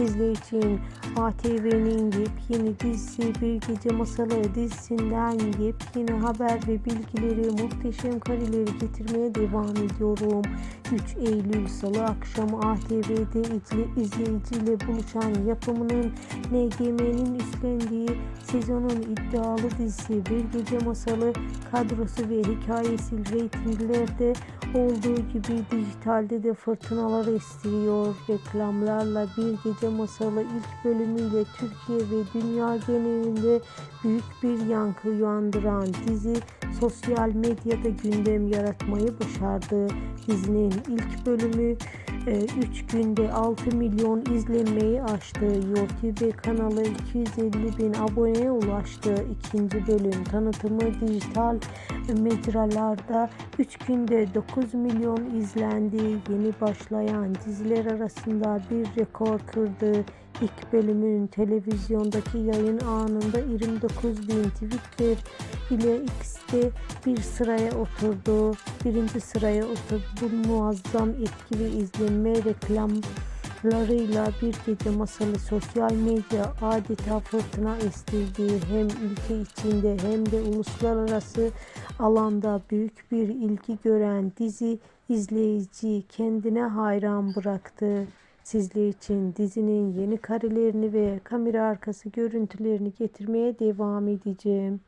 Sizler için ATV'nin yepyeni dizisi Bir Gece Masalı dizisinden yepyeni haber ve bilgileri muhteşem kareleri getirmeye devam ediyorum. 3 Eylül Salı akşamı ATV'de izle, izleyiciyle buluşan yapımının NGM'nin üstlendiği sezonun iddialı dizisi Bir Gece Masalı kadrosu ve hikayesi reytinglerde olduğu gibi dijitalde de fırtınalar estiriyor. Reklamlarla Bir Gece Masalı ilk bölümüyle Türkiye ve dünya genelinde büyük bir yankı uyandıran dizi sosyal medyada gündem yaratmayı başardı. Dizinin ilk bölümü 3 günde 6 milyon izlenmeyi aştı. YouTube kanalı 250 bin aboneye ulaştı. İkinci bölüm tanıtımı dijital mecralarda 3 günde 9 milyon izlendi. Yeni başlayan diziler arasında bir rekor kırdı. İlk bölümün televizyondaki yayın anında 29 bin Twitter ile X'te bir sıraya oturdu. Birinci sıraya oturdu. Bu muazzam etki ve izlenme reklamlarıyla bir gece masalı sosyal medya adeta fırtına estirdi. Hem ülke içinde hem de uluslararası alanda büyük bir ilgi gören dizi izleyici kendine hayran bıraktı. Sizler için dizinin yeni karelerini ve kamera arkası görüntülerini getirmeye devam edeceğim.